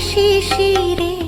শিশিরে